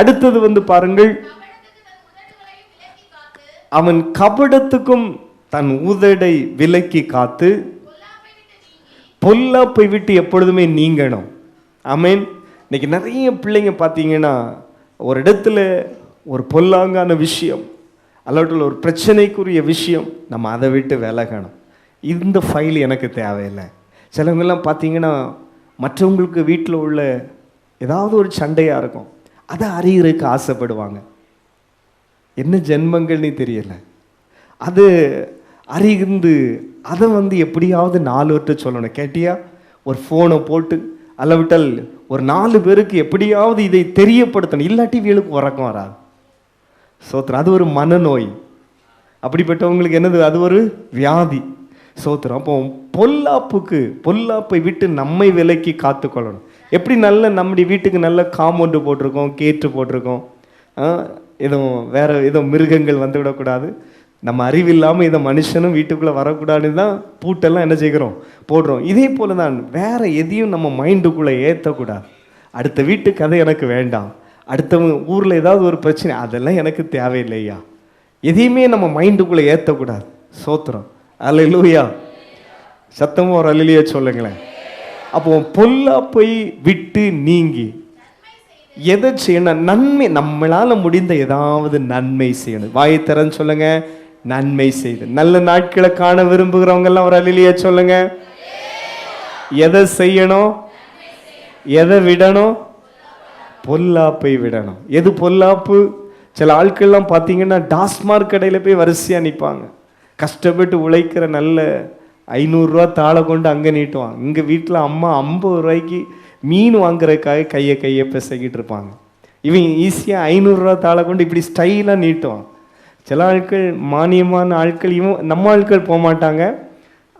அடுத்தது வந்து பாருங்கள். அவன் கபடத்துக்கும் தன் உதடை விலக்கி காத்து பொல்லாப்பை விட்டு எப்பொழுதுமே நீங்கணும். ஆமேன். இன்னைக்கு நிறைய பிள்ளைங்க பார்த்தீங்கன்னா ஒரு இடத்துல ஒரு பொல்லாங்கான விஷயம் அல்லாட்டில் ஒரு பிரச்சனைக்குரிய விஷயம் நம்ம அதை விட்டு விலகணும். இந்த ஃபைல் எனக்கு தேவையில்லை. சிலவங்கெல்லாம் பார்த்தீங்கன்னா மற்றவங்களுக்கு வீட்டில் உள்ள ஏதாவது ஒரு சண்டையாக இருக்கும். அதை அறிகிறதுக்கு ஆசைப்படுவாங்க. என்ன ஜென்மங்கள்னு தெரியல. அது அறிந்து அதை வந்து எப்படியாவது நாலு சொல்லணும். கேட்டியா? ஒரு ஃபோனை போட்டு அளவிட்டால் ஒரு நாலு பேருக்கு எப்படியாவது இதை தெரியப்படுத்தணும். இல்லாட்டி வீளுக்கு உறக்கம் வராது. சோத்திரம் அது ஒரு மனநோய். அப்படிப்பட்டவங்களுக்கு என்னது? அது ஒரு வியாதி. சோத்திரம் அப்போ பொல்லாப்புக்கு பொல்லாப்பை விட்டு நம்மை விலைக்கு காத்துக்கொள்ளணும். எப்படி நல்ல நம்முடைய வீட்டுக்கு நல்ல காம்பவுண்டு போட்டிருக்கோம் கேட்டு போட்டிருக்கோம் எதுவும் வேறு எதுவும் மிருகங்கள் வந்து விடக்கூடாது நம்ம அறிவில்லாமல் இதை மனுஷனும் வீட்டுக்குள்ளே வரக்கூடாதுன்னு தான் பூட்டெல்லாம் என்ன செய்கிறோம்? போடுறோம். இதே போல தான் வேறு எதையும் நம்ம மைண்டுக்குள்ளே ஏற்றக்கூடாது அடுத்த வீட்டு கதை எனக்கு வேண்டாம். அடுத்தவங்க ஊரில் ஏதாவது ஒரு பிரச்சனை அதெல்லாம் எனக்கு தேவையில்லையா எதையுமே நம்ம மைண்டுக்குள்ளே ஏற்றக்கூடாது சோத்திரம். அல்ல சத்தமும் ஒரு அலிலியா சொல்லுங்களேன். அப்போ பொல்லாப்பை விட்டு நீங்கி எதை செய்யணும்? நன்மை நம்மளால் முடிந்த ஏதாவது நன்மை செய்யணும். வாய் தரன்னு சொல்லுங்க. நன்மை செய்து. நல்ல நாட்களை காண விரும்புகிறவங்கெல்லாம் ஒரு அலிலிய சொல்லுங்க. எதை செய்யணும்? எதை விடணும்? பொல்லாப்பை விடணும். எது பொல்லாப்பு? சில ஆட்கள்லாம் பார்த்தீங்கன்னா டாஸ்மார்க் கடையில் போய் வரிசையாக நிற்பாங்க கஷ்டப்பட்டு உழைக்கிற நல்ல ஐநூறுரூவா தாளை கொண்டு அங்கே நீட்டுவான் இங்கே வீட்டில் அம்மா ஐம்பது ரூபாய்க்கு மீன் வாங்குறதுக்காக கையை கையை பிசைக்கிட்டு இருப்பாங்க. இவன் ஈஸியாக ஐநூறுரூவா தாளை கொண்டு இப்படி ஸ்டைலாக நீட்டுவான். சில ஆட்கள் மானியமான ஆட்கள் இவன் நம்ம ஆட்கள் போக மாட்டாங்க.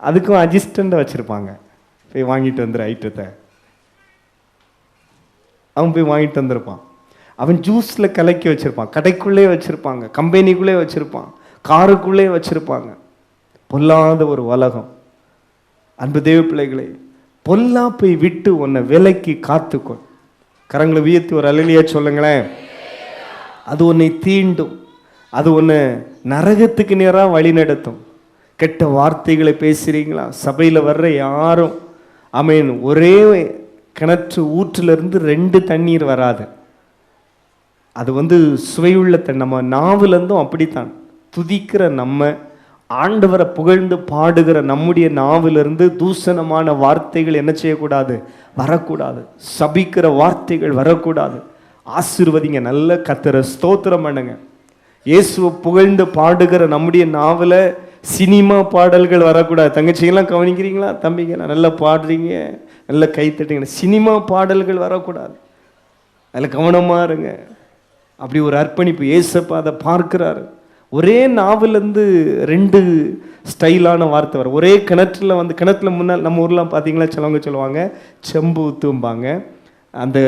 அதுக்கும் அஜிஸ்டண்ட்டை வச்சுருப்பாங்க. போய் வாங்கிட்டு வந்துரு ஐட்டத்தை அவன் போய் வாங்கிட்டு வந்திருப்பான். அவன் ஜூஸில் கலக்கி வச்சுருப்பான். கடைக்குள்ளே வச்சுருப்பாங்க. கம்பெனிக்குள்ளே வச்சுருப்பான். காருக்குள்ளே வச்சுருப்பாங்க. பொல்லாத ஒரு உலகம். அன்பு தேவ பிள்ளைகளே பொல்லாப்பை விட்டு உன்னை விலைக்கு காத்துக்கொள். கரங்களை உயர்த்தி ஒரு அலையிலேயே சொல்லுங்களேன். அது உன்னை தீண்டும். அது உன்னை நரகத்துக்கு நேராக வழி நடத்தும். கெட்ட வார்த்தைகளை பேசுகிறீங்களா சபையில் வர்ற யாரும் அமீன் ஒரே கிணற்று ஊற்றிலிருந்து ரெண்டு தண்ணீர் வராது. அது வந்து சுவையுள்ள நம்ம நாவிலேருந்தும் அப்படித்தான். துதிக்கிற நம்ம ஆண்டவரை புகழ்ந்து பாடுகிற நம்முடைய நாவிலிருந்து தூசணமான வார்த்தைகள் என்ன செய்யக்கூடாது? வரக்கூடாது. சபிக்கிற வார்த்தைகள் வரக்கூடாது. ஆசிர்வதிங்க. நல்ல கத்துற ஸ்தோத்திரம் பண்ணுங்க. இயேசுவை புகழ்ந்து பாடுகிற நம்முடைய நாவில் சினிமா பாடல்கள் வரக்கூடாது. தங்கச்சிங்கெல்லாம் கவனிக்கிறீங்களா? தம்பிங்க நல்லா பாடுறீங்க. நல்லா கை தட்டுங்க. சினிமா பாடல்கள் வரக்கூடாது. அதில் கவனமாக இருங்க. அப்படி ஒரு அர்ப்பணிப்பு. ஏசப்பா அதை பார்க்கிறாரு. ஒரே நாவிலேருந்து ரெண்டு ஸ்டைலான வார்த்தை வரும். ஒரே கிணற்றில் வந்து கிணத்துல முன்னால் நம்ம ஊர்லாம் பார்த்தீங்களா? சிலவங்க சொல்லுவாங்க செம்பு ஊற்றும்பாங்க அந்த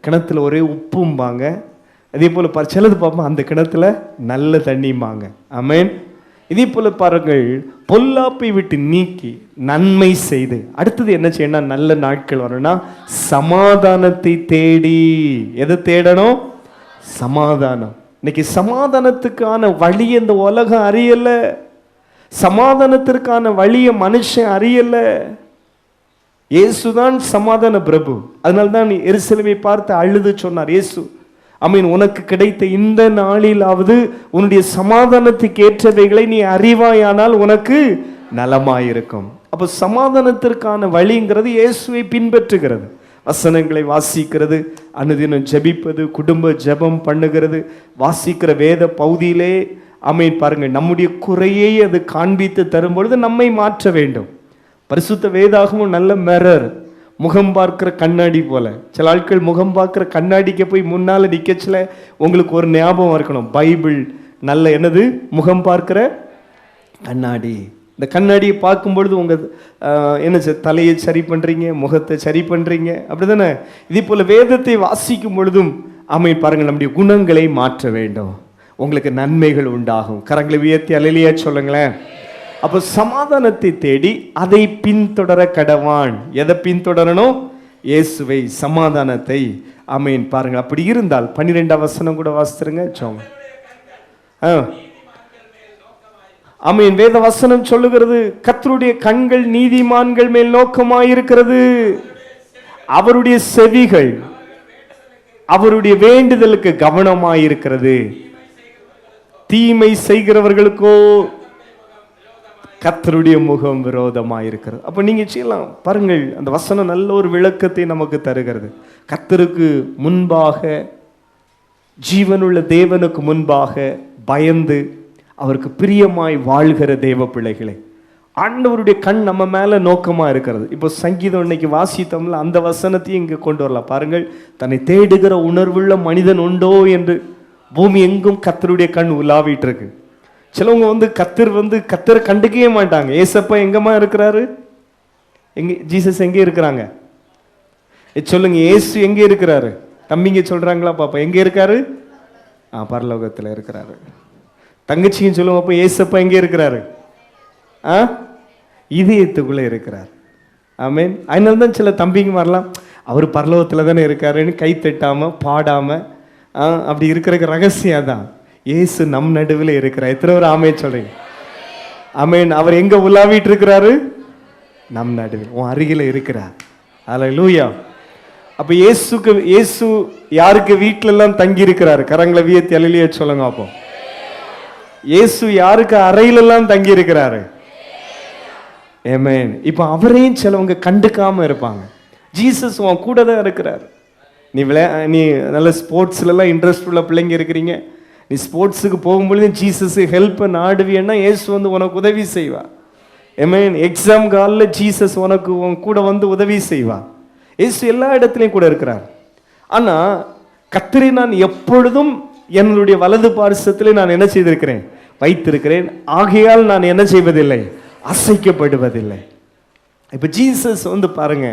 கிணத்துல ஒரே உப்பும்பாங்க. அதே போல் பா சிலது பார்ப்போம் அந்த கிணத்துல நல்ல தண்ணிம்பாங்க. அமேன் இதே போல் பாருங்கள் பொல்லாப்பை விட்டு நீக்கி நன்மை செய்து அடுத்தது என்ன செய்யணும் நல்ல நாட்கள் வரணும்னா சமாதானத்தை தேடி. எதை தேடணும்? சமாதானம். இன்னைக்கு சமாதானத்துக்கான வழி இந்த உலகம் அறியலை. சமாதானத்திற்கான வழியை மனுஷன் அறியலை. இயேசுதான் சமாதான பிரபு. அதனால தான் எரிசலமை பார்த்து அழுது சொன்னார் இயேசு ஐ மீன் உனக்கு கிடைத்த இந்த நாளிலாவது உன்னுடைய சமாதானத்துக்கு ஏற்றவைகளை நீ அறிவாயானால் உனக்கு நலமாயிருக்கும். அப்போ சமாதானத்திற்கான வழிங்கிறது இயேசுவை பின்பற்றுகிறது. வசனங்களை வாசிக்கிறது அனுதினம் ஜெபிப்பது குடும்ப ஜெபம் பண்ணுகிறது வாசிக்கிற வேத பகுதியிலே அமை பாருங்க நம்முடைய குறையை அது காண்பித்து தரும் பொழுது நம்மை மாற்ற வேண்டும். பரிசுத்த வேதாகமும் நல்ல மிரர். முகம் பார்க்கிற கண்ணாடி போல. சில ஆட்கள் முகம் பார்க்கிற கண்ணாடிக்கு போய் முன்னால் நிற்கச்சில உங்களுக்கு ஒரு ஞாபகம் இருக்கணும். பைபிள் நல்ல என்னது? முகம் பார்க்கிற கண்ணாடி. இந்த கண்ணாடியை பார்க்கும் பொழுது என்ன செ- தலையை சரி பண்ணுறீங்க முகத்தை சரி பண்ணுறீங்க அப்படி தானே இதே போல் வேதத்தை வாசிக்கும் பொழுதும் அமை பாருங்கள் நம்முடைய குணங்களை மாற்ற வேண்டும். உங்களுக்கு நன்மைகள் உண்டாகும். கரங்களை உயர்த்தி அலையிலேயே சொல்லுங்களேன். அப்போ சமாதானத்தை தேடி அதை பின்தொடர கடவான். எதை பின்தொடரணும்? இயேசுவை சமாதானத்தை. ஆமீன் பாருங்கள் அப்படி இருந்தால் பன்னிரெண்டாம் வசனம் கூட வாசித்துருங்க சோங்க ஆ. ஆமீன். வேத வசனம் சொல்லுகிறது கத்தருடைய கண்கள் நீதிமான்கள் மேல் நோக்கமாயிருக்கிறது. அவருடைய செவிகள் அவருடைய வேண்டுதலுக்கு கவனமாயிருக்கிறது. தீமை செய்கிறவர்களுக்கோ கத்தருடைய முகம் விரோதமாயிருக்கிறது. அப்போ நீங்கள் செய்யலாம். பாருங்கள் அந்த வசனம் நல்ல ஒரு விளக்கத்தை நமக்கு தருகிறது. கத்தருக்கு முன்பாக ஜீவனுள்ள தேவனுக்கு முன்பாக பயந்து அவருக்கு பிரியமாய் வாழ்கிற தேவ பிள்ளைகளே. ஆண்டவருடைய கண் நம்ம மேலே நோக்கமாக இருக்கிறது. இப்போ சங்கீதம் இன்னைக்கு வாசித்தோம்ல அந்த வசனத்தையும் இங்கே கொண்டு வரலாம். பாருங்கள் தன்னை தேடுகிற உணர்வுள்ள மனிதன் உண்டோ என்று பூமி எங்கும் கத்தருடைய கண் உலாவிட்டு இருக்கு சிலவங்க வந்து கத்தர் வந்து கத்தரை கண்டுக்கவே மாட்டாங்க. ஏசப்பா எங்கம்மா இருக்கிறாரு? எங்கே ஜீசஸ் எங்கே இருக்கிறாங்க? ஏ, சொல்லுங்க ஏசு எங்கே இருக்கிறாரு? தம்பிங்க சொல்கிறாங்களா பாப்பா எங்கே இருக்காரு? ஆ பரலோகத்தில் இருக்கிறாரு. தங்கச்சியும் சொல்லுவோம் அப்போ ஏசப்பா எங்கே இருக்கிறாரு? ஆ? இதயத்துக்குள்ளே இருக்கிறார். ஆமீன். அதனால தான் சில தம்பிங்க வரலாம் அவர் பரலோகத்தில் தானே இருக்காருன்னு கை தட்டாமல் பாடாமல் ஆ, அப்படி இருக்கிற ரகசியம் தான் ஏசு நம் நடுவில் இருக்கிறார். எத்தனை பேர் ஆமே சொல்கிறீங்க ஆமென். அவர் எங்கே உலாவிட்டு இருக்கிறாரு? நம் நடுவில். உன் அருகில் இருக்கிறார். லூயா அப்போ இயேசுக்கு இயேசு யாருக்கு வீட்டிலலாம் தங்கி இருக்கிறாரு கரங்களை வியத்தி அலிலிய சொல்லுங்க அப்போ. இயேசு யாருக்கு அறையில எல்லாம் தங்கி இருக்கிறாரு ஏமேன் இப்போ அவரையும் சிலவங்க கண்டுக்காம இருப்பாங்க. ஜீசஸ் உன் கூட தான் இருக்கிறார். நீ விளையா நீ நல்ல ஸ்போர்ட்ஸ்லலாம் இன்ட்ரெஸ்ட் உள்ள பிள்ளைங்க இருக்கிறீங்க. நீ ஸ்போர்ட்ஸுக்கு போகும்பொழுது ஜீசஸ் ஹெல்ப்பை நாடுவியன்னா ஏசு வந்து உனக்கு உதவி செய்வா ஏமேன் எக்ஸாம் காலில் ஜீசஸ் உனக்கு உன் கூட வந்து உதவி செய்வா ஏசு எல்லா இடத்துலையும் கூட இருக்கிறார். ஆனால் கத்திரி நான் எப்பொழுதும் என்னுடைய வலது பார்சத்திலே நான் என்ன செய்திருக்கிறேன்? வைத்திருக்கிறேன். ஆகையால் நான் என்ன செய்வதில்லை? அசைக்கப்படுவதில்லை. இப்போ ஜீசஸ் வந்து பாருங்க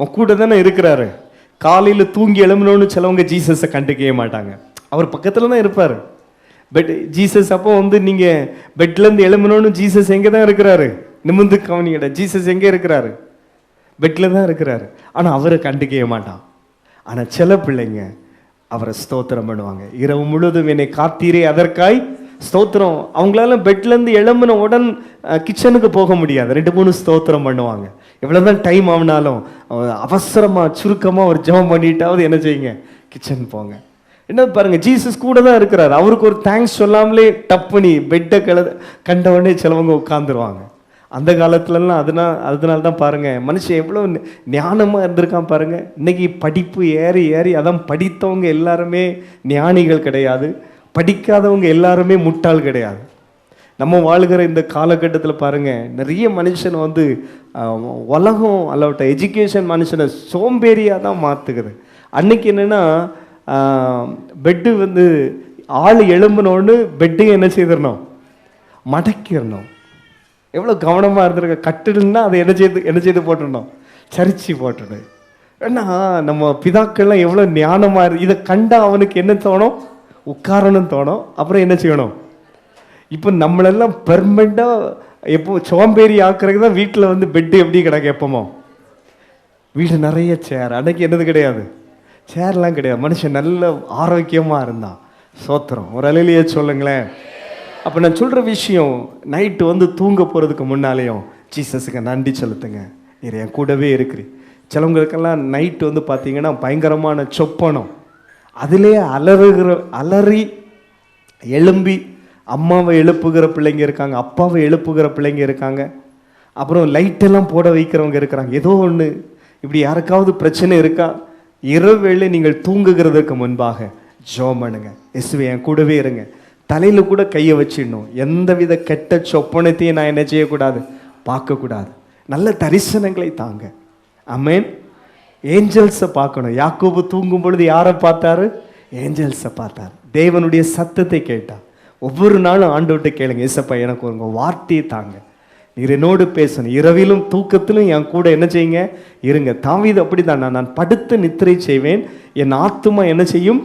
உன் கூட தானே இருக்கிறாரு. காலையில் தூங்கி எழும்பணும்னு சிலவங்க ஜீசஸை கண்டுக்கவே மாட்டாங்க. அவர் பக்கத்தில் தான் இருப்பார். பட் ஜீசஸ் அப்போ வந்து நீங்கள் பெட்லேருந்து எழும்பணும்னு ஜீசஸ் எங்கே தான் இருக்கிறாரு? நிமிந்து கவனிங்கடா ஜீசஸ் எங்கே இருக்கிறாரு? பெட்டில் தான் இருக்கிறாரு. ஆனால் அவரை கண்டுக்கவே மாட்டான். ஆனால் சில பிள்ளைங்க அவரை ஸ்தோத்திரம் பண்ணுவாங்க. இரவு முழுவதும் என்னை காத்தீரே அதற்காய் ஸ்தோத்திரம். அவங்களால பெட்லேருந்து எழும்பின உடன் கிச்சனுக்கு போக முடியாது. ரெண்டு மூணு ஸ்தோத்திரம் பண்ணுவாங்க. எவ்வளோதான் டைம் ஆகினாலும் அவசரமாக சுருக்கமாக ஒரு ஜெபம் பண்ணிட்டாவது என்ன செய்யுங்க? கிச்சன் போங்க. என்ன பாருங்க ஜீசஸ் கூட தான் இருக்கிறார். அவருக்கு ஒரு தேங்க்ஸ் சொல்லாமலே டப் பண்ணி பெட்டை கல கண்ட உடனே சிலவங்க உட்காந்துருவாங்க அந்த காலத்துலலாம் அதனால் அதனால தான் பாருங்கள் மனுஷன் எவ்வளோ ஞானமாக இருந்திருக்கான் பாருங்கள் இன்னைக்கு படிப்பு ஏறி ஏறி அதான் படித்தவங்க எல்லாருமே ஞானிகள் கிடையாது. படிக்காதவங்க எல்லாருமே முட்டாள் கிடையாது. நம்ம வாழ்கிற இந்த காலகட்டத்தில் பாருங்கள் நிறைய மனுஷன் வந்து உலகம் அல்லவட்ட எஜுகேஷன் மனுஷனை சோம்பேறியாக தான் மாற்றுக்குது அன்றைக்கி என்னென்னா பெட்டு வந்து ஆள் எழும்பினோன்னு பெட்டையும் என்ன செய்திடணும் மடக்கிடணும் எவ்வளோ கவனமாக இருந்திருக்க கட்டுடுன்னா அதை என்ன செய்து என்ன செய்து போட்டுடணும் சரிச்சு போட்டுடு ஏன்னா நம்ம பிதாக்கள்லாம் எவ்வளோ ஞானமாக இரு இதை கண்டால் அவனுக்கு என்ன தோணும்? உட்காரணும்னு தோணும். அப்புறம் என்ன செய்யணும்? இப்போ நம்மளெல்லாம் பெர்மனெண்ட்டாக எப்போ சோம்பேறி ஆக்குறதுக்கு தான் வீட்டில் வந்து பெட்டு எப்படி கிடக்கு எப்போமோ? வீடு நிறைய சேர் அன்னைக்கு என்னது கிடையாது? சேர்லாம் கிடையாது. மனுஷன் நல்ல ஆரோக்கியமாக இருந்தான் சோத்திரம். ஒரு அலையிலேயே சொல்லுங்களேன். அப்போ நான் சொல்கிற விஷயம் நைட்டு வந்து தூங்க போகிறதுக்கு முன்னாலேயும் ஜீசஸுக்கு நன்றி செலுத்துங்க. நீர் என் கூடவே இருக்கிறீ சிலவங்களுக்கெல்லாம் நைட்டு வந்து பார்த்தீங்கன்னா பயங்கரமான சொப்பனம். அதிலே அலறுகிற அலறி எழும்பி அம்மாவை எழுப்புகிற பிள்ளைங்க இருக்காங்க அப்பாவை எழுப்புகிற பிள்ளைங்க இருக்காங்க. அப்புறம் லைட்டெல்லாம் போட வைக்கிறவங்க இருக்கிறாங்க. ஏதோ ஒன்று இப்படி யாருக்காவது பிரச்சனை இருக்கா? இரவேளை நீங்கள் தூங்குகிறதுக்கு முன்பாக ஜோம் பண்ணுங்க. இயேசுவே என் கூடவே இருங்க. தலையில் கூட கையை வச்சிடணும். எந்தவித கெட்ட சொப்பனத்தையும் நான் என்ன செய்யக்கூடாது? பார்க்கக்கூடாது. நல்ல தரிசனங்களை தாங்க. அமேன் ஏஞ்சல்ஸை பார்க்கணும். யாக்கோபு தூங்கும் பொழுது யாரை பார்த்தாரு? ஏஞ்சல்ஸை பார்த்தார். தேவனுடைய சத்தத்தை கேட்டார். ஒவ்வொரு நாளும் ஆண்டோட்ட கேளுங்க. ஏசப்பா எனக்கு உங்க வார்த்தையை தாங்க. நீர் என்னோடு பேசணும். இரவிலும் தூக்கத்திலும் என் கூட என்ன செய்யுங்க? இருங்க. தாவீது அப்படிதான் நான் படுத்து நித்திரை செய்வேன். என் ஆத்துமா என்ன செய்யும்?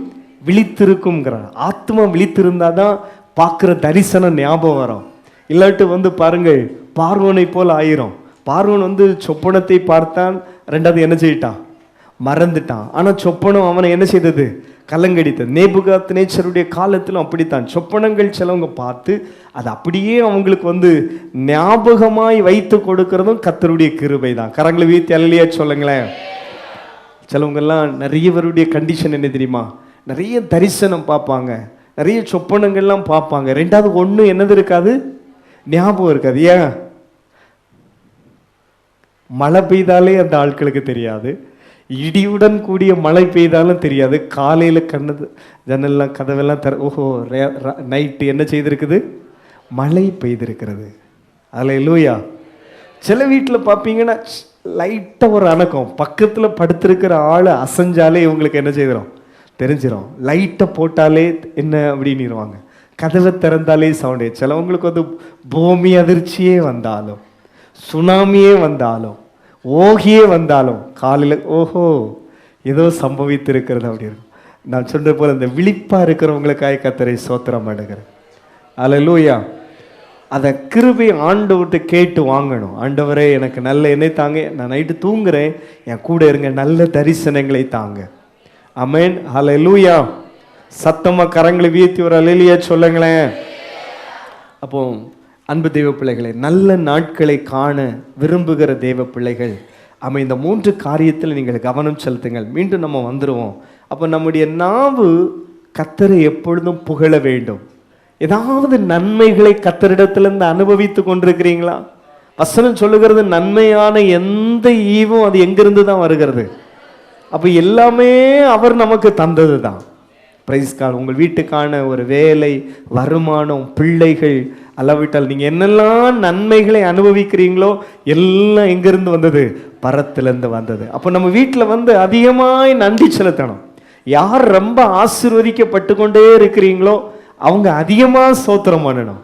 விழித்திருக்குங்கிறார் ஆத்மா விழித்திருந்தாதான் தான் பார்க்குற தரிசனம் ஞாபகம் வரும். இல்லாட்டு வந்து பாருங்கள் பார்வனை போல் ஆயிரும். பார்வன் வந்து சொப்பனத்தை பார்த்தான். ரெண்டாவது என்ன செய்யிட்டான்? மறந்துட்டான். ஆனால் சொப்பனம் அவனை என்ன செய்தது? கலங்கடித்தது. நேபுகாத் நேச்சருடைய காலத்திலும் அப்படித்தான். சொப்பனங்கள் சிலவங்க பார்த்து அது அப்படியே அவங்களுக்கு வந்து ஞாபகமாய் வைத்து கொடுக்கறதும் கத்தருடைய கிருபை தான் கரங்களை வீத்து அல்லையா சொல்லுங்களேன். சிலவங்கெல்லாம் நிறையவருடைய கண்டிஷன் என்ன தெரியுமா? நிறைய தரிசனம் பார்ப்பாங்க. நிறைய சொப்பனங்கள்லாம் பார்ப்பாங்க. ரெண்டாவது ஒன்று என்னது இருக்காது? ஞாபகம் இருக்காது. ஏன்? மழை பெய்தாலே அந்த ஆட்களுக்கு தெரியாது. இடியுடன் கூடிய மழை பெய்தாலும் தெரியாது. காலையில் கண்ணு ஜன்னல்லாம் கதவெல்லாம் தர ஓஹோ நைட்டு என்ன செய்திருக்குது? மழை பெய்திருக்கிறது. அதில் லூயா சில வீட்டில் பார்ப்பீங்கன்னா லைட்டாக ஒரு அணக்கம். பக்கத்தில் படுத்திருக்கிற ஆள் அசைஞ்சாலே இவங்களுக்கு என்ன செய்திடும் தெரிஞ்சிடும் லைட்டை போட்டாலே என்ன அப்படின்னுருவாங்க. கதவை திறந்தாலே சவுண்டே சிலவங்களுக்கு வந்து பூமி அதிர்ச்சியே வந்தாலும் சுனாமியே வந்தாலும் ஓகியே வந்தாலும் காலையில் ஓஹோ ஏதோ சம்பவித்து இருக்கிறது அப்படி இருக்கும். நான் சொல்கிற போல் இந்த விழிப்பாக இருக்கிறவங்களுக்காய் கத்தரை சோத்திரம் பண்ணுகிறேன். அல்லேலூயா அதை கிருபை ஆண்டவர்கிட்ட கேட்டு வாங்கணும். ஆண்டவரே எனக்கு நல்ல எண்ணெய் தாங்க. நான் நைட்டு தூங்குறேன். என் கூட இருங்க நல்ல தரிசனங்களை தாங்க. அமேன் லூயா சத்தமாக கரங்களை வீழ்த்தி ஒரு அலையிலேயே சொல்லுங்களேன். அப்போ அன்பு தெய்வ பிள்ளைகளை நல்ல நாட்களை காண விரும்புகிற தெய்வ பிள்ளைகள் ஆமாம் இந்த மூன்று காரியத்தில் நீங்கள் கவனம் செலுத்துங்கள். மீண்டும் நம்ம வந்துடுவோம் அப்போ நம்முடைய நாவு கத்தரை எப்பொழுதும் புகழ வேண்டும். ஏதாவது நன்மைகளை கத்தரிடத்திலிருந்து அனுபவித்து கொண்டிருக்கிறீங்களா? வசனம் சொல்லுகிறது நன்மையான எந்த ஈவும் அது எங்கிருந்து தான் வருகிறது? அப்போ எல்லாமே அவர் நமக்கு தந்தது தான் பிரைஸ்கால் உங்கள் வீட்டுக்கான ஒரு வேலை வருமானம் பிள்ளைகள் அளவிட்டால் நீங்கள் என்னெல்லாம் நன்மைகளை அனுபவிக்கிறீங்களோ எல்லாம் எங்கிருந்து வந்தது? பரத்திலிருந்து வந்தது. அப்போ நம்ம வீட்டில் வந்து அதிகமாய் நன்றி செலுத்தணும். யார் ரொம்ப ஆசீர்வதிக்கப்பட்டு கொண்டே இருக்கிறீங்களோ அவங்க அதிகமாக சோத்திரம் பண்ணணும்.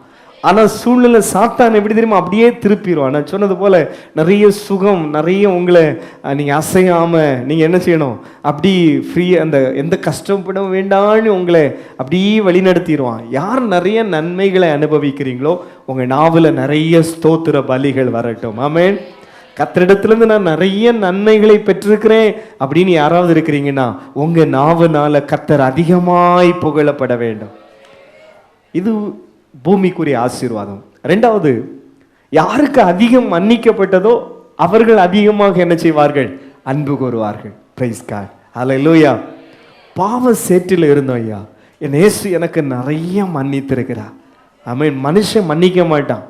ஆனால் சூழ்நிலை சாத்தான் எப்படி தெரியுமா? அப்படியே திருப்பிடுவான் நான் சொன்னது போல நிறைய சுகம் நிறைய உங்களை நீங்கள் அசையாமல் நீங்கள் என்ன செய்யணும்? அப்படி ஃப்ரீ அந்த எந்த கஷ்டப்பட வேண்டாம்னு உங்களை அப்படியே வழிநடத்திடுவான். யார் நிறைய நன்மைகளை அனுபவிக்கிறீங்களோ உங்கள் நாவில் நிறைய ஸ்தோத்திர பலிகள் வரட்டும். ஆமேன். கத்திரிடத்துலேருந்து நான் நிறைய நன்மைகளை பெற்றிருக்கிறேன். அப்படின்னு யாராவது இருக்கிறீங்கன்னா உங்கள் நாவுனால கத்தர் அதிகமாய் புகழப்பட வேண்டும். இது பூமிக்குரிய ஆசீர்வாதம். ரெண்டாவது யாருக்கு அதிகம் மன்னிக்கப்பட்டதோ அவர்கள் அதிகமாக என்ன செய்வார்கள்? அன்பு கூறுவார்கள். பிரைஸ் அதில் ஹalleluya பாவ சேற்றில் இருந்தோம் ஐயா. என் ஏசு எனக்கு நிறைய மன்னித்திருக்கிறா மீன் மனுஷன் மன்னிக்க மாட்டான்.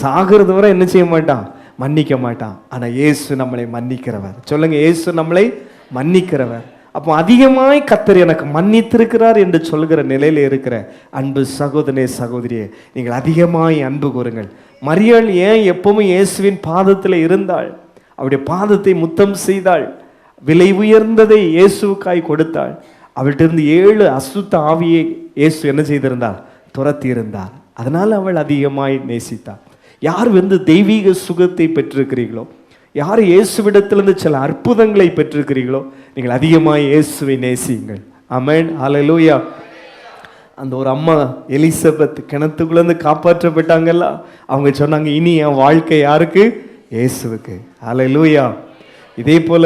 சாகிறது வரை என்ன செய்ய மாட்டான்? மன்னிக்க மாட்டான். ஆனால் இயேசு நம்மளை மன்னிக்கிறவர். சொல்லுங்க இயேசு நம்மளை மன்னிக்கிறவர். அப்போ அதிகமாய் கத்தர் எனக்கு மன்னித்திருக்கிறார் என்று சொல்கிற நிலையில் இருக்கிற அன்பு சகோதரே சகோதரியே நீங்கள் அதிகமாய் அன்பு கூறுங்கள். மரியாள் ஏன் எப்பவும் இயேசுவின் பாதத்தில் இருந்தாள்? அவருடைய பாதத்தை முத்தம் செய்தாள். விலை உயர்ந்ததை இயேசுக்காய் கொடுத்தாள். அவள்கிட்ட இருந்து ஏழு அசுத்த ஆவியை இயேசு என்ன செய்திருந்தார்? துரத்தி இருந்தார் அதனால் அவள் அதிகமாய் நேசித்தாள். யார் வந்து தெய்வீக சுகத்தை பெற்றிருக்கிறீர்களோ யார் இயேசுவிடத்திலிருந்து சில அற்புதங்களை பெற்றிருக்கிறீர்களோ நீங்கள் அதிகமாக இயேசுவை நேசியுங்கள். அமேன் அலலூயா அந்த ஒரு அம்மா எலிசபெத் கிணத்துக்குள்ளேருந்து காப்பாற்றப்பட்டாங்கல்ல? அவங்க சொன்னாங்க இனி என் வாழ்க்கை யாருக்கு? இயேசுவுக்கு. அலலூயா இதே போல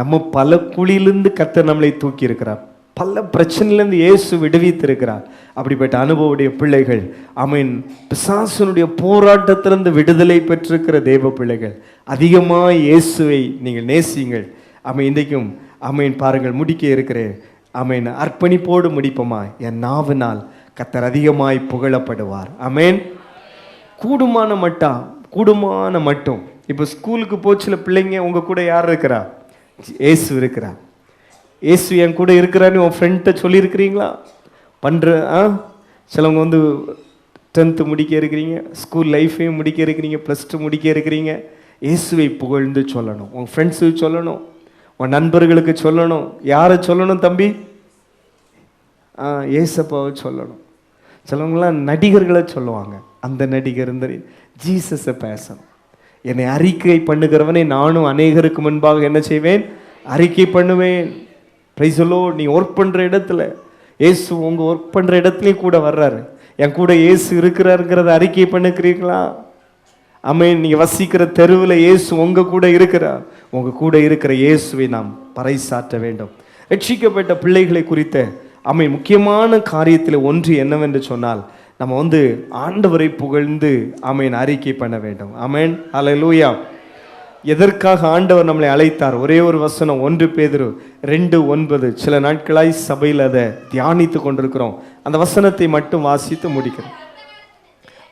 நம்ம பல குழியிலிருந்து கத்த நம்மளை தூக்கி இருக்கிறார் பல பிரச்சனையிலேருந்து இயேசு விடுவித்திருக்கிறார். அப்படிப்பட்ட அனுபவடைய பிள்ளைகள் அமீன் பிசாசனுடைய போராட்டத்திலிருந்து விடுதலை பெற்றிருக்கிற தேவ பிள்ளைகள் அதிகமாக இயேசுவை நீங்கள் நேசியுங்கள். அமை இன்றைக்கும் அமீன் பாருங்கள் முடிக்க இருக்கிறேன். அமீன் அர்ப்பணிப்போடு முடிப்போமா? என் நாவினால் கத்தர் அதிகமாய் புகழப்படுவார். அமேன் கூடுமான மட்டா? கூடுமான மட்டும். இப்போ ஸ்கூலுக்கு போச்சுல பிள்ளைங்க உங்கள் கூட யார் இருக்கிறா? ஏசு இருக்கிறா ஏசு என் கூட இருக்கிறான்னு உன் ஃப்ரெண்ட்டை சொல்லியிருக்கிறீங்களா? பண்ணுற ஆ? சிலவங்க வந்து டென்த்து முடிக்க இருக்கிறீங்க ஸ்கூல் லைஃபையும் முடிக்க இருக்கிறீங்க ப்ளஸ் டூ முடிக்க இருக்கிறீங்க. இயேசுவை புகழ்ந்து சொல்லணும். உன் ஃப்ரெண்ட்ஸுக்கு சொல்லணும். உன் நண்பர்களுக்கு சொல்லணும். யாரை சொல்லணும் தம்பி? ஆ ஏசப்பாவை சொல்லணும். சிலவங்களாம் நடிகர்களை சொல்லுவாங்க. அந்த நடிகர் இந்த ஜீசஸை பேசணும். என்னை அறிக்கை பண்ணுகிறவனை நானும் அநேகருக்கு முன்பாக என்ன செய்வேன்? அறிக்கை பண்ணுவேன். பிரைசலோ நீ ஒர்க் பண்ணுற இடத்துல. ஏசு உங்கள் ஒர்க் பண்ணுற இடத்துலையும் கூட வர்றாரு. என் கூட ஏசு இருக்கிறாருங்கிறத அறிக்கை பண்ணுக்கிறீங்களா அமேன் நீங்கள் வசிக்கிற தெருவில் ஏசு உங்கள் கூட இருக்கிறார். உங்க கூட இருக்கிற இயேசுவை நாம் பறைசாற்ற வேண்டும். ரட்சிக்கப்பட்ட பிள்ளைகளை குறித்த அமை முக்கியமான காரியத்தில் ஒன்று என்னவென்று சொன்னால் நம்ம வந்து ஆண்டவரை புகழ்ந்து அமேன் அறிக்கை பண்ண வேண்டும். அமேன். அல்லேலூயா எதற்காக ஆண்டவர் நம்மளை அழைத்தார்? ஒரே ஒரு வசனம் ஒன்று பேதிரு ரெண்டு ஒன்பது. சில நாட்களாய் சபையில் அதை தியானித்து கொண்டிருக்கிறோம். அந்த வசனத்தை மட்டும் வாசித்து முடிக்கிறோம்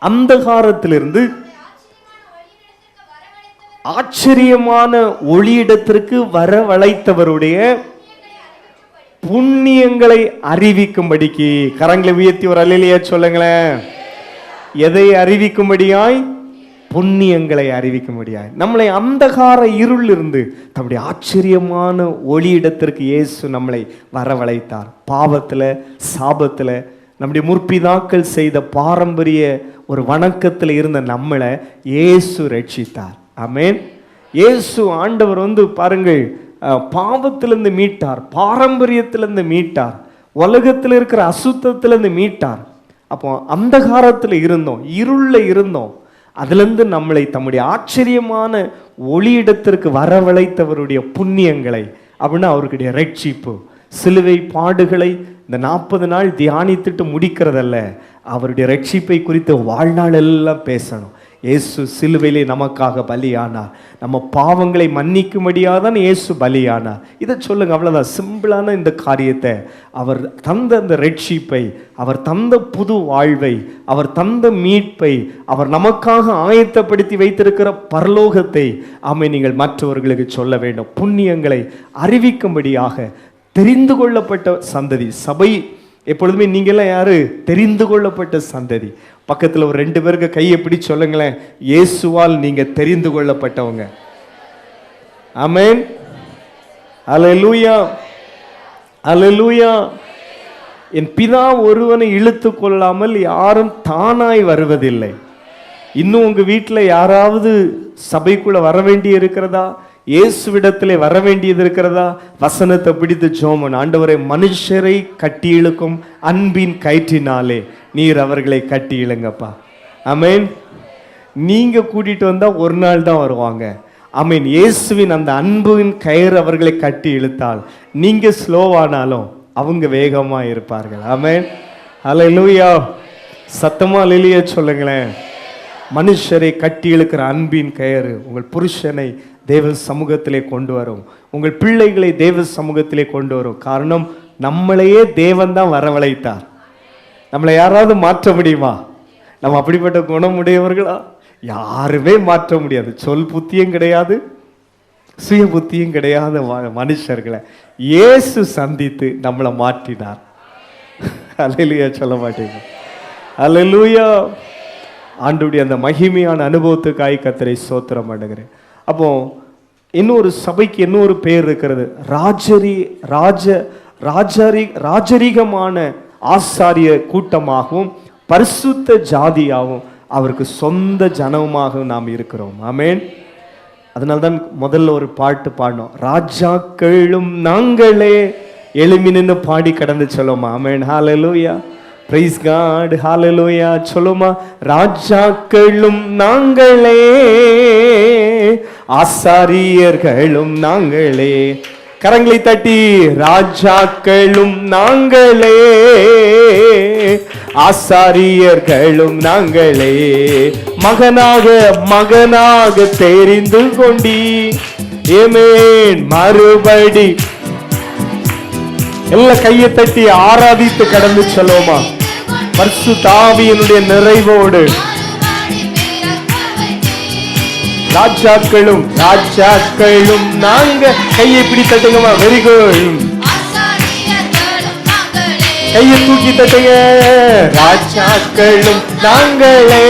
அந்தகாரத்திலிருந்து ஆச்சரியமான ஒளியிடத்திற்கு வரவழைத்தவருடைய புண்ணியங்களை அறிவிக்கும்படிக்கு கரங்களை உயர்த்தி ஒரு அலையிலேயே சொல்லுங்களேன். எதை அறிவிக்கும்படியாய்? புண்ணியங்களை அறிவிக்கும்படியாய். நம்மளை அந்தகார இருள் இருந்து தம்முடைய ஆச்சரியமான ஒளியிடத்திற்கு இயேசு நம்மளை வரவழைத்தார். பாவத்தில் சாபத்தில் நம்முடைய முற்பிதாக்கள் செய்த பாரம்பரிய ஒரு வணக்கத்தில் இருந்த நம்மளை இயேசு ரட்சித்தார். அமேன் இயேசு ஆண்டவர் வந்து பாருங்கள் பாவத்திலிருந்து மீட்டார் பாரம்பரியத்திலிருந்து மீட்டார் உலகத்தில் இருக்கிற அசுத்தத்திலிருந்து மீட்டார். அப்போ அந்தகாரத்தில் இருந்தோம் இருளில் இருந்தோம். அதுலேருந்து நம்மளை தம்முடைய ஆச்சரியமான ஒளியிடத்திற்கு வரவழைத்தவருடைய புண்ணியங்களை அப்படின்னா அவருடைய ரட்சிப்பு. சிலுவை பாடுகளை இந்த நாற்பது நாள் தியானித்துட்டு முடிக்கிறதல்ல அவருடைய ரட்சிப்பை குறித்து வாழ்நாள் எல்லாம் பேசணும். இயேசு சிலுவையிலே நமக்காக பலியானார் நம்ம பாவங்களை மன்னிக்கும்படியாக தான் இயேசு பலியானார் இதை சொல்லுங்க அவ்வளோதான் சிம்பிளான இந்த காரியத்தை அவர் தந்த அந்த ரட்சிப்பை அவர் தந்த புது வாழ்வை அவர் தந்த மீட்பை அவர் நமக்காக ஆயத்தப்படுத்தி வைத்திருக்கிற பரலோகத்தை ஆமை நீங்கள் மற்றவர்களுக்கு சொல்ல வேண்டும். புண்ணியங்களை அறிவிக்கும்படியாக தெரிந்து கொள்ளப்பட்ட சந்ததி. சபை எப்பொழுதுமே நீங்கள்லாம் யாரு? தெரிந்து கொள்ளப்பட்ட சந்ததி. பக்கத்துல ஒரு ரெண்டு பேருக்கு கையை எப்படி சொல்லுங்களேன். இயேசுவால் நீங்க தெரிந்து கொள்ளப்பட்டவங்க. ஆமென். அல்லேலூயா அல்லேலூயா என் பிதா ஒருவனை இழுத்து கொள்ளாமல் யாரும் தானாய் வருவதில்லை. இன்னும் உங்க வீட்டில் யாராவது சபைக்குள்ள வர வேண்டி இருக்கிறதா இயேசுவிடத்திலே வர வேண்டியது இருக்கிறதா? வசனத்தை பிடித்து ஜோமன் ஆண்டவரை மனுஷரை கட்டி இழுக்கும் அன்பின் கயிற்றினாலே நீர் அவர்களை கட்டி இழுங்கப்பா. அமேன் நீங்க கூட்டிட்டு வந்தா ஒரு நாள் தான் வருவாங்க. ஆமென் இயேசுவின் அந்த அன்பின் கயிறு அவர்களை கட்டி இழுத்தால் நீங்க ஸ்லோவானாலும் அவங்க வேகமா இருப்பார்கள். அமேன் அலை லூயா சத்தமா லெலிய சொல்லுங்களேன். மனுஷரை கட்டி இழுக்கிற அன்பின் கயிறு உங்கள் புருஷனை தேவ சமூகத்திலே கொண்டு வரும். உங்கள் பிள்ளைகளை தேவ சமூகத்திலே கொண்டு வரும். காரணம் நம்மளையே தேவன் தான் வரவழைத்தார். நம்மளை யாராவது மாற்ற முடியுமா? நம்ம அப்படிப்பட்ட குணமுடையவர்களா? யாருமே மாற்ற முடியாது. சொல் புத்தியும் கிடையாது சுய புத்தியும் கிடையாத ம- மனுஷர்களை இயேசு சந்தித்து நம்மளை மாற்றினார். அல்லேலூயா சொல்ல மாட்டீங்க. அல்லேலூயா ஆண்டுடைய அந்த மகிமையான அனுபவத்துக்காய் கத்தரை சோத்திரம் பண்ணுகிறேன். அப்போ இன்னொரு சபைக்கு இன்னொரு பேர் இருக்கிறது. ராஜரி ராஜ ராஜரி ராஜரிகமான ஆசாரிய கூட்டமாகவும் பரிசுத்த ஜாதியாகவும் அவருக்கு சொந்த ஜனமாகவும் நாம் இருக்கிறோம். ஆமேன். அதனால தான் முதல்ல ஒரு பாட்டு பாடினோம் ராஜாக்களும் நாங்களே எழுமி நின்று பாடி கடந்து சொல்லுமா amen. Hallelujah praise God hallelujah சொல்லுமா ராஜாக்களும் நாங்களே ஆசாரியர்களும் நாங்களே. கரங்களை தட்டி ராஜாக்களும் நாங்களே ஆசாரியர்களும் நாங்களே. மகனாக மகனாக தெரிந்து கொண்டி ஏமேன் மறுபடி. எல்லாம் கையை தட்டி ஆராதித்து கடந்து செல்வோமா பர்சு தாவியனுடைய நிறைவோடு. ராஜாக்களும் ராஜாக்களும் நாங்க கையை பிடி தட்டுங்கம்மா. வெரி குட் கையை தூக்கி தட்டுங்க. ராஜாக்களும் நாங்களே.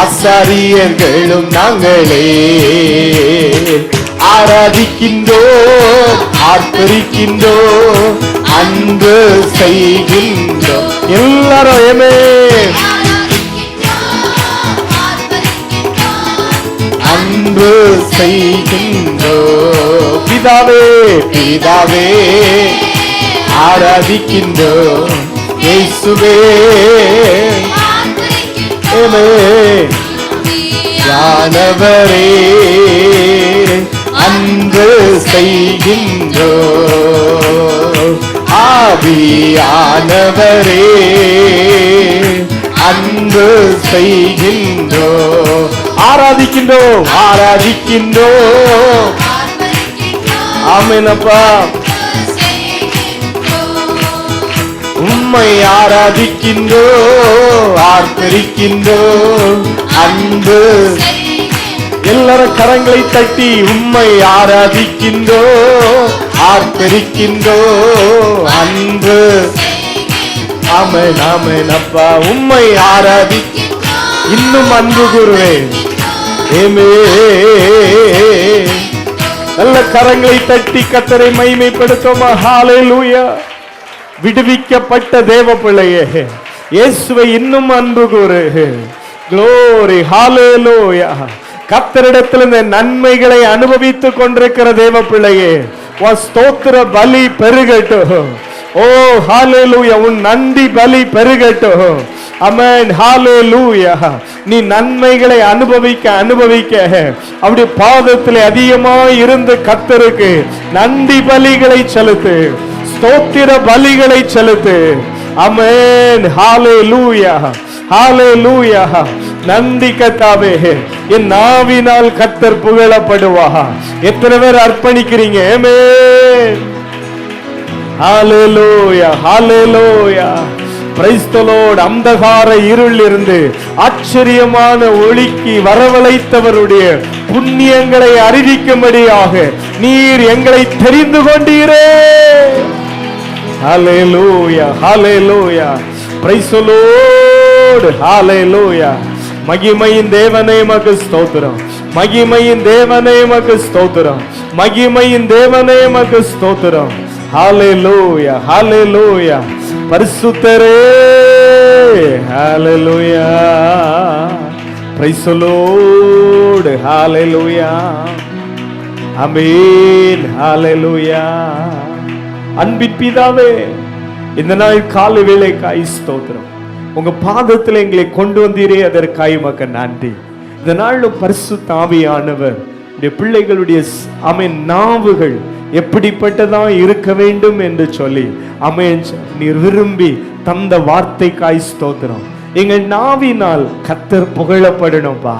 ஆசாரியர்களும் நாங்களே. ஆராதிக்கின்றோம் ஆர்ப்பரிக்கின்றோம் அன்பு செய்கின்றோம் எல்லாரும் ஏமே. அன்பு செய்கின்றோம் பிதாவே பிதாவே ஆராதிக்கின்றோம் இயேசுவே. ஏமே. யானவரே செய்கின்றோ. ஆவியானவரே அன்பு செய்கின்றோ. ஆராதிக்கின்றோ ஆராதிக்கின்றோ. ஆமேனப்பா. உம்மை ஆராதிக்கின்றோ ஆர்ப்பரிக்கின்றோ. அன்பு எல்லாரும் கரங்களை தட்டி உம்மை ஆராதிக்கின்றோ ஆர்ப்பரிக்கின்றோ. அன்பு. ஆமென் ஆமென் அப்பா. உம்மை ஆராதி. இன்னும் அன்பு கூறுவேன் ஏமே. நல்ல கரங்களை தட்டி கத்தரை மைமைப்படுத்தோமா ஹாலே லூயா விடுவிக்கப்பட்ட தேவ பிள்ளையே இயேசுவை இன்னும் அன்பு கூறு glory ஹாலே லூயா இந்த நன்மைகளை அனுபவித்துக் கொண்டிருக்கிற தேவ பிள்ளையே ஸ்தோத்திர பலி பெருகட்டும். ஓ ஹாலே லூயா உன் நந்தி பலி பெருகட்டும். அமேன் லூயா நீ நன்மைகளை அனுபவிக்க அனுபவிக்க. அப்படி பாதத்தில் அதிகமாக இருந்து கத்தருக்கு நந்தி பலிகளை செலுத்து ஸ்தோத்திர பலிகளை செலுத்து. அமேன் ஹalleluya ஹalleluya நன்றி கத்தாவே. என் நாவினால் கத்தர் புகழப்படுவா எத்தனை பேர் அர்ப்பணிக்கிறீங்க? ஆமென். ஹalleluya ஹalleluya. பிரைஸ் அந்தகார இருள் இருந்து ஆச்சரியமான ஒளிக்கு வரவழைத்தவருடைய புண்ணியங்களை அறிவிக்கும்படியாக நீர் எங்களை தெரிந்து கொண்டீரே. லோயா ஹாலே லோயா பிரைசலோடு ஹாலே லோயா மகிமையின் தேவனே மக்கு ஸ்தோத்திரம். மகிமையின் தேவனே மக்கு ஸ்தோத்திரம். மகிமையின் தேவனே மக்கு ஸ்தோத்திரம். ஹாலே லூயா ஹாலே லூயா பரிசுத்தரே ஹாலே லூயா பிரைசலோடு ஹாலே லூயா அமீன் ஹாலே லூயா அன்பின் பிதாவே இந்த நாள் காலை வேளைக்காய் ஸ்தோத்திரம். உங்க பாதத்தில் எங்களை கொண்டு வந்தீரே அதற்காய் மக்க நன்றி. இந்த நாள்ல பரிசு தாவியானவர் பிள்ளைகளுடைய ஸ்- நாவுகள் எப்படிப்பட்டதா இருக்க வேண்டும் என்று சொல்லி அமேன் நீர் விரும்பி தந்த வார்த்தைக்காய் ஸ்தோத்திரம். எங்கள் நாவினால் கத்தர் புகழப்படணும்பா.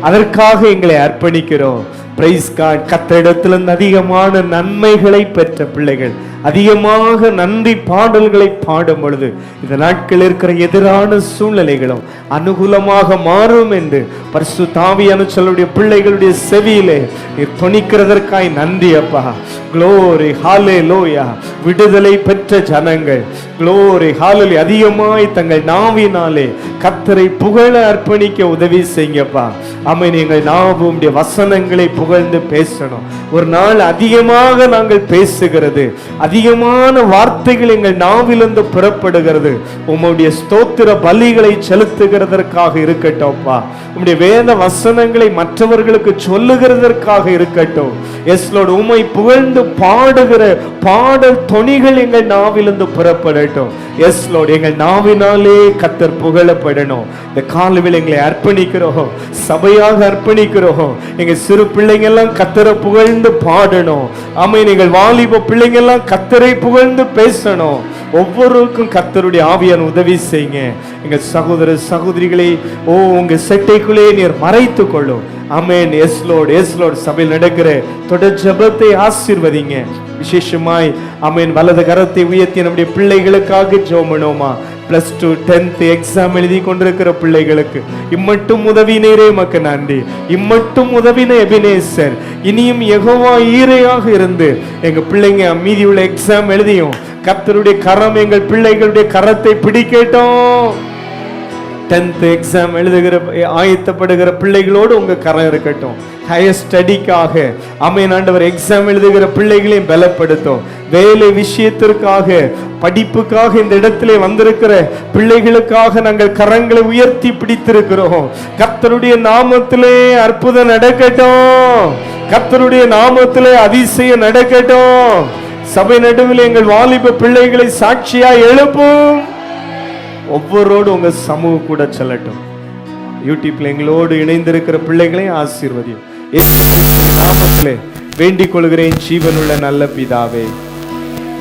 அதற்காக எங்களை அர்ப்பணிக்கிறோம். பிரைஸ் காட் கத்தரிடத்திலிருந்து அதிகமான நன்மைகளை பெற்ற பிள்ளைகள். அதிகமாக நன்றி பாடல்களை பாடும் பொழுது இந்த நாட்கள் இருக்கிற எதிரான சூழ்நிலைகளும் அனுகூலமாக மாறும் என்று பரிசு தாவியான சொல்லுடைய பிள்ளைகளுடைய செவியிலே நீர் துணிக்கிறதற்காய் நன்றி அப்பா. குளோரி ஹாலே லோயா விடுதலை பெற்ற ஜனங்கள். குளோரி ஹாலில் அதிகமாய் தங்கள் நாவினாலே கத்தரை புகழ அர்ப்பணிக்க உதவி செய்யுங்கப்பா. அமை நீங்கள் நாவும் வசனங்களை புகழ்ந்து பேசணும். ஒரு நாள் அதிகமாக நாங்கள் பேசுகிறது. அதிகமான வார்த்தைகள் எங்கள் நாவிலிருந்து புறப்படுகிறது. உம்முடைய ஸ்தோத்திர பலிகளை செலுத்துகிறதற்காக இருக்கட்டும்ப்பா உம்முடைய வேத வசனங்களை மற்றவர்களுக்கு சொல்லுகிறதற்காக இருக்கட்டும். எஸ் உமை புகழ்ந்து பாடுகிற பாடல் தொனிகள் எங்கள் நாவிலிருந்து புறப்படட்டும். எஸ் லோட் எங்கள் நாவினாலே கத்தர் புகழப்படணும். இந்த காலவில் எங்களை அர்ப்பணிக்கிறோம். சபையாக அர்ப்பணிக்கிறோம். எங்கள் சிறு பிள்ளை எல்லாம் கத்தரை புகழ்ந்து பாடணும். ஆமை நீங்கள் வாலிப பிள்ளைங்க எல்லாம் கத்தரை புகழ்ந்து பேசணும். ஒவ்வொருவருக்கும் கத்தருடைய ஆவியான உதவி செய்யுங்க. எங்க சகோதர சகோதரிகளை ஓ உங்க செட்டைக்குள்ளே நீர் மறைத்து கொள்ளும் amen yes Lord yes Lord சபையில் நடக்கிற தொடர் ஜபத்தை ஆசிர்வதிங்க. விசேஷமாய் அமேன் வலது கரத்தை உயர்த்தி நம்முடைய பிள்ளைகளுக்காக ஜோமனோமா பிளஸ் டூ டென்த் எக்ஸாம் எழுதி கொண்டிருக்கிற பிள்ளைகளுக்கு. இம்மட்டும் உதவினரே மக்கு நன்றி. இம்மட்டும் உதவின எபினேசர். இனியும் எகோவா ஈரையாக இருந்து எங்க பிள்ளைங்க மீதி உள்ள எக்ஸாம் எழுதியும் கர்த்தருடைய கரம் எங்கள் பிள்ளைகளுடைய கரத்தை பிடிக்கட்டும். டென்த் எக்ஸாம் எழுதுகிற ஆயத்தப்படுகிற பிள்ளைகளோடு உங்கள் கரம் இருக்கட்டும். ஹையர் ஸ்டடிக்காக அமேன் ஆண்டவர் எக்ஸாம் எழுதுகிற பிள்ளைகளையும் பலப்படுத்தும். வேலை விஷயத்திற்காக படிப்புக்காக இந்த இடத்திலே வந்திருக்கிற பிள்ளைகளுக்காக நாங்கள் கரங்களை உயர்த்தி பிடித்திருக்கிறோம். கர்த்தருடைய நாமத்திலே அற்புதம் நடக்கட்டும். கர்த்தருடைய நாமத்திலே அதிசயம் நடக்கட்டும். சபை நடுவில் எங்கள் வாலிப பிள்ளைகளை சாட்சியா எழுப்பும். ஒவ்வொருவரோடு உங்கள் சமூகம் கூட செல்லட்டும். யூடியூப்ல எங்களோடு இணைந்திருக்கிற பிள்ளைகளையும் ஆசீர்வதியும். நாமத்திலே வேண்டிக் கொள்கிறேன் ஜீவனுள்ள நல்ல பிதாவே.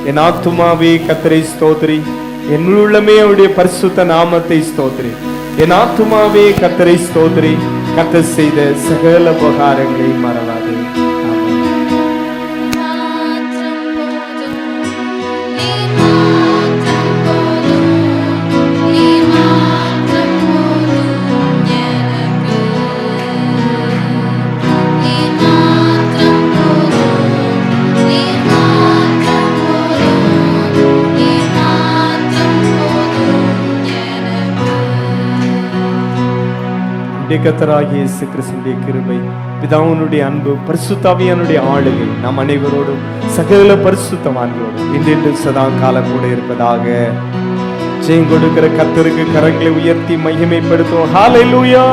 என் ஆத்துமாவே கத்தரை ஸ்தோத்ரி என் உள்ளமே அவருடைய பரிசுத்த நாமத்தை ஸ்தோத்ரி என் ஆத்துமாவே கத்தரை ஸ்தோத்ரி கத்த செய்த சகல உபகாரங்களை மறவாதே. நம்முடைய கத்தராகிய இயேசு கிறிஸ்துடைய கிருபை பிதாவுனுடைய அன்பு பரிசுத்தாவியானுடைய ஆளுகை நம் அனைவரோடும் சகல பரிசுத்தவான்களோடும் இன்று சதா காலம் கூட இருப்பதாக. ஜெயம் கொடுக்கிற கத்தருக்கு கரங்களை உயர்த்தி மகிமைப்படுத்துவோம். ஹாலை லூயா